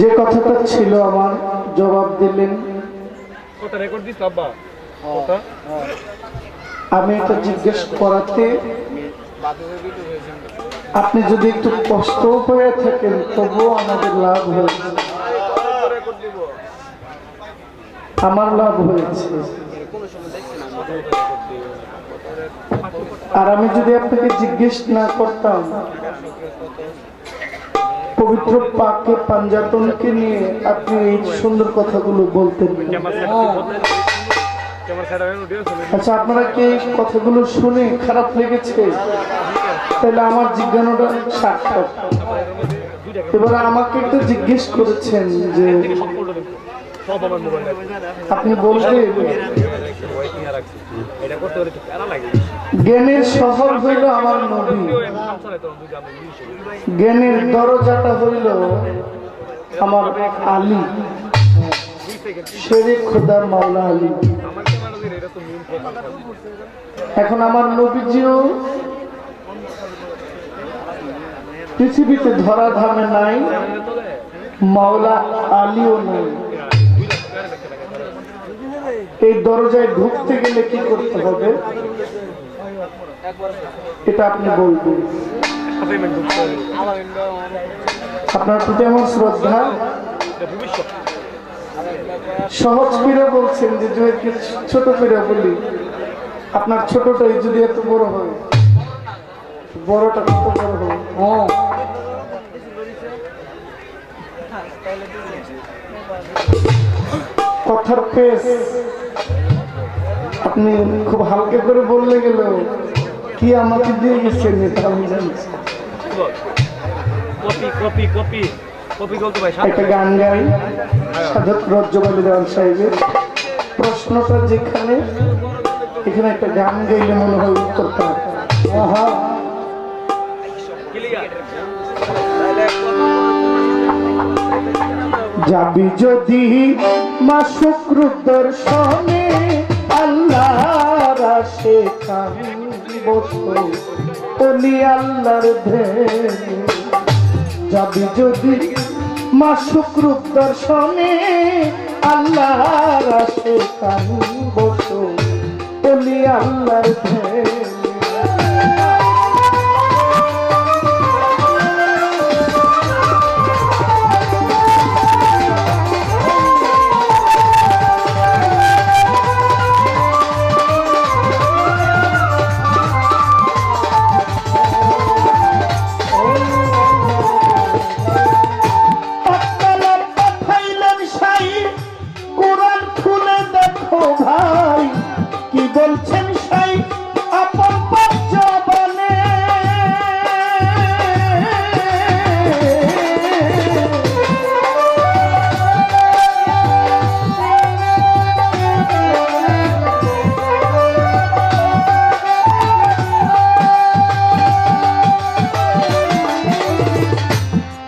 যে কথাটা ছিল আমার জবাব দিলেন। আমি এটা জিজ্ঞেস করাতে আপনি যদি একটু কষ্ট হয়ে থাকেন তবুও আমাদের লাভ হয়েছে। আমার লাভ হয়েছে। আর আমি যদি আপনাকে জিজ্ঞেস না করতাম পবিত্র পাকে পাঞ্জাতনকে নিয়ে আপনি এই সুন্দর কথাগুলো বলতেন। আচ্ছা আপনারা কি কথাগুলো শুনে খারাপ লেগেছে? তাহলে আমার জিজ্ঞাসাটা সার্থক। এবার আমাকে একটু জিজ্ঞেস করেছেন যে, আপনি বলবেন? জ্ঞানের শহর হইল আমার নবী। জ্ঞানের দরজাটা হইল আমার আলী। সেকেন্ড খোদার মাওলা আলী। এখন আমার নবীজিও পৃথিবীতে ধরা ধামে নাই, মাওলা আলীও নাই। এই দরজায় ঢুকতে গেলে কি করতে হবে? এটা আপনি বলবেন। আপনার প্রতি আমার শ্রদ্ধা। সহজ পীরা বলছেন যে ছোট পীরা বলি। আপনার ছোটটাই যদি এত বড় হয়, বড়টা কত বড় হ্যাঁ কথার পেস আপনি খুব হালকা করে বললে গেল। কি আমাকে দিয়ে গেছেন এটা আমি একটা গান গাই। সাধক রজ্জবালী দেওয়ান সাহেবের। প্রশ্নটা যেখানে এখানে একটা গান গাইলে মনে হয় উত্তরটা আহা ক্লিয়ার। যাবি যদি মা শুক্র দর্শনে আল্লাহ রাশে বলি আল্লাহর ধ্যানে যাবি যদি মা শুক্রুপ দর্শনে আল্লাহ রাশে কান বসো বলি আল্লাহর ধ্যানে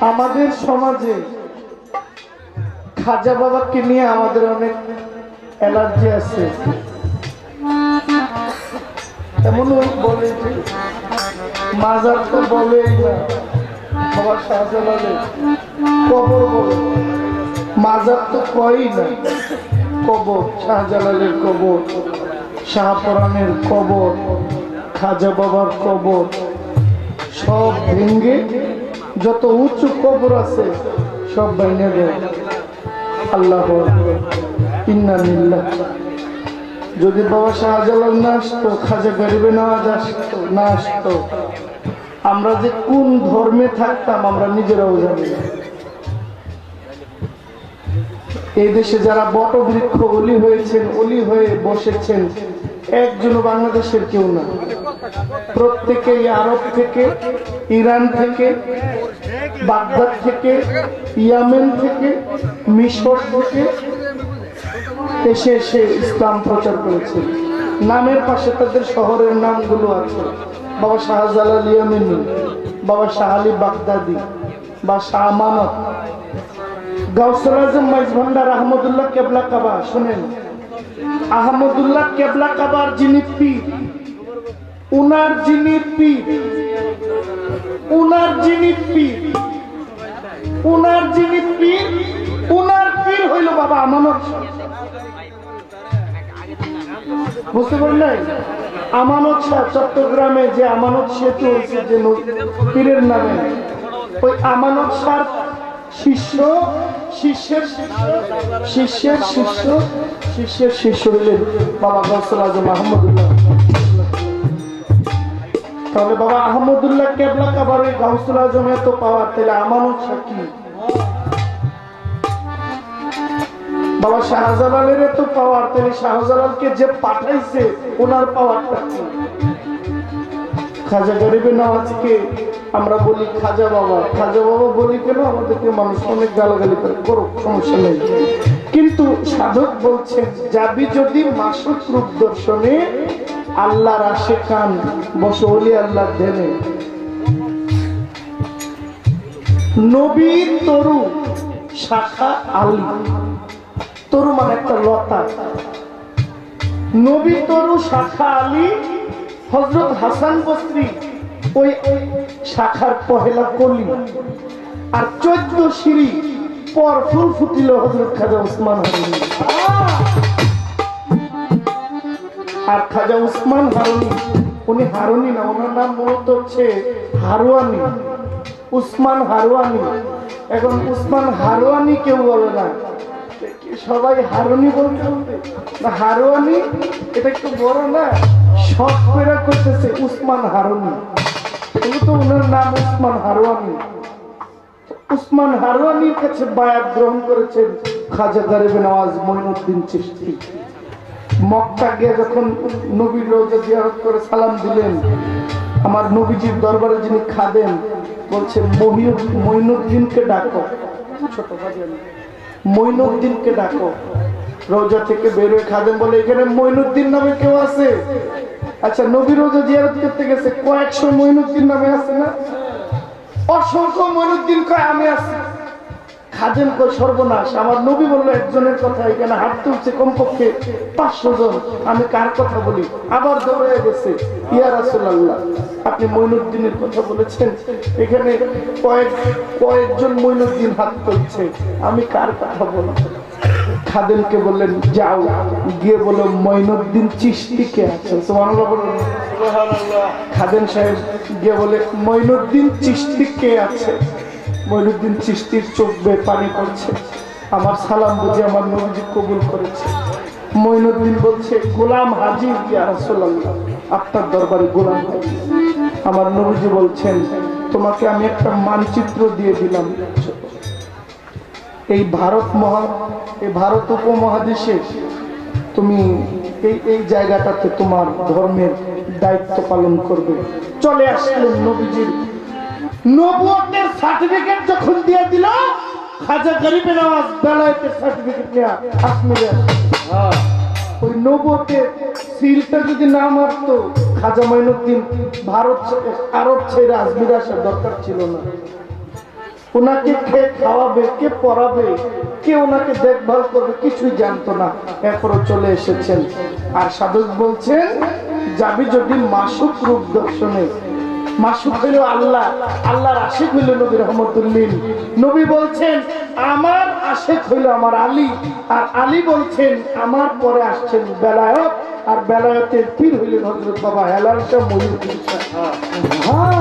আমাদের সমাজে খাজা বাবাকে নিয়ে আমাদের অনেক অ্যালার্জি আছে। এমনও বলে যে, মাজার তো বলেই না বাবা শাহজালালের কবর বলে। মাজার তো কয়ই না, কবর, শাহজালালের কবর, শাহপরানের কবর, খাজা বাবার কবর, সব ভেঙ্গে যত উঁচু কবর আছে, সব ভেঙে দেয়। আল্লাহ যদি বাবা শাহজালাল না আসতো, খাজা গরিবে নওয়াজ আসতো, না আসতো, আমরা যে কোন ধর্মে থাকতাম, আমরা নিজেরাও জানি না। এই দেশে যারা বটবৃক্ষ অলি হয়েছেন, অলি হয়ে বসেছেন, একজনও বাংলাদেশের কেউ না। প্রত্যেকেই আরব থেকে, ইরান থেকে, বাগদাদ থেকে, ইয়ামেন থেকে, মিশর থেকে এসে এসে ইসলাম প্রচার করেছে। নামের পাশে তাদের শহরের নামগুলো আছে। বাবা শাহজালাল বাবা শাহ আলী বাগদাদি, বা শাহ আজম মাইজ ভান্ডার আহমদুল্লাহ কেবলা কাবা, শুনেন। আহমদুল্লাহ কেবলা কাবার যিনি পীর, উনার যিনি পীর, উনার যিনি পীর, উনার যিনি পীর আমানত বুঝতে পারলেন আমানত শাহ চট্টগ্রামে যে আমানত সেতু হয়েছে, যে পীরের নামে, ওই আমানত শাহ শিষ্য, শিষ্যের শিষ্য শিষ্যের শিষ্য শিষ্যের শিষ্য হইলেন বাবা গৌসল আজম আহমদুল্লাহ। তাহলে বাবা আহমদুল্লাহ কেবলা কাবার ওই গাউসুল আজম এত পাওয়ার, তাহলে আমানত শাহ কি? বাবা শাহজালালের পাওয়ার শাহজালালকে যে পাঠাইছে ওনার পাওয়ারটা খাজা আমরা বলি খাজা বাবা। খাজা বাবা বলি কেন? আমাদেরকে মানুষ অনেক গালাগালি করে সমস্যা নেই। কিন্তু সাধক বলছেন, যাবি যদি মাসুক রূপ দর্শনে, আল্লাহর আশে কান বসে অলি আল্লাহ ধ্যানে। নবীর তরু শাখা আলী। তরু মানে একটা লতা। নবী তরু শাখা আলী, হজরত হাসান ওই ওই শাখার পহেলা কলি। আর চোদ্দ সিঁড়ি পর ফুল ফুটিল হজরত খাজা উসমান হারুনি। আর খাজা উসমান হারুনি, উনি হারুনি না, ওনার নাম মূলত হচ্ছে হারুয়ানি উসমান হারুয়ানি এখন উসমান হারুয়ানি কেউ বলে না। সবাই হারুনি বলতে বলতে। হারুয়ানি, এটা একটু বড় না সব করে করতেছে উসমান হারুনি। কিন্তু তো ওনার নাম উসমান হারুয়ানি। উসমান হারুয়ানির কাছে বায়াত গ্রহণ করেছেন খাজা গরিবে নওয়াজ মঈনুদ্দিন চিশতি। মক্কা গিয়ে যখন নবীর রোজা জিয়ারত করে সালাম দিলেন, আমার নবীজির দরবারে যিনি খাদেন বলছে মহিউদ- মঈনুদ্দিনকে ডাকো। ছোট ভাজন মঈনুদ্দিনকে ডাকো। রোজা থেকে বেরোয় খাদেন বলে, এখানে মইনুদ্দিন নামে কেউ আছে? আচ্ছা নবী রোজা জিয়ারত করতে গেছে কয়েকশো মইনুদ্দিন নামে আছে না? অসংখ্য মইনুদ্দিন কয় আমি আছি? খাদেন কই সর্বনাশ। আমার নবী বলল, একজনের কথা এখানে হাত তুলছে কমপক্ষে পাঁচশো জন। আমি কার কথা বলি? আবার দৌড়ে গেছে, ইয়া রাসূলুল্লাহ, আপনি মঈনুদ্দিনের কথা বলেছেন। এখানে কয়েক, কয়েকজন মঈনুদ্দিন হাত তুলছে। আমি কার কথা বলব? খাদেনকে বললেন, যাও। গিয়ে বলো মঈনুদ্দিন চিশতিকে আছে? খাদেন সাহেব গিয়ে বলে, মঈনুদ্দিন চিশতি কে আছে? মঈনুদ্দিন চিশতির চোখ বেয়ে পানি পড়ছে। আমার সালাম বুঝে আমার নবীজি কবুল করেছে। মঈনুদ্দিন বলছে, গোলাম হাজির আপনার দরবারে গোলাম আমার নবীজি বলছেন, তোমাকে আমি একটা মানচিত্র দিয়ে দিলাম। এই ভারত মহা, এই ভারত উপমহাদেশে তুমি এই এই জায়গাটাতে তোমার ধর্মের দায়িত্ব পালন করবে। চলে আসলেন নবীজির নবুয়তের সার্টিফিকেট যখন দিয়ে দিল, খাজা গরিবের আওয়াজ, বেলায়েতের সার্টিফিকেট নিয়ে কাশ্মীরে ওই নবুয়তের সিলটা যদি না মারতো, খাজা মাইনুদ্দিন ভারত আরব ছেড়ে আজমির আসার দরকার ছিল না। ওনাকে কে খাওয়াবে, কে পড়াবে, কে ওনাকে দেখভাল করবে, কিছুই জানতো না। এরপরও চলে এসেছেন। আর সাধক বলছেন, যাবি যদি মাসুক রূপ দর্শনে মাসুক হইল আল্লাহ। আল্লাহর আশেখ হইল নবী রহমতুল্লিন নবী বলছেন, আমার আশেখ হইল আমার আলী। আর আলী বলছেন, আমার পরে আসছেন বেলায়ত। আর বেলায়তের পীর হইলেন হজরত বাবা হেলাল শাহ ময়ূর হ্যাঁ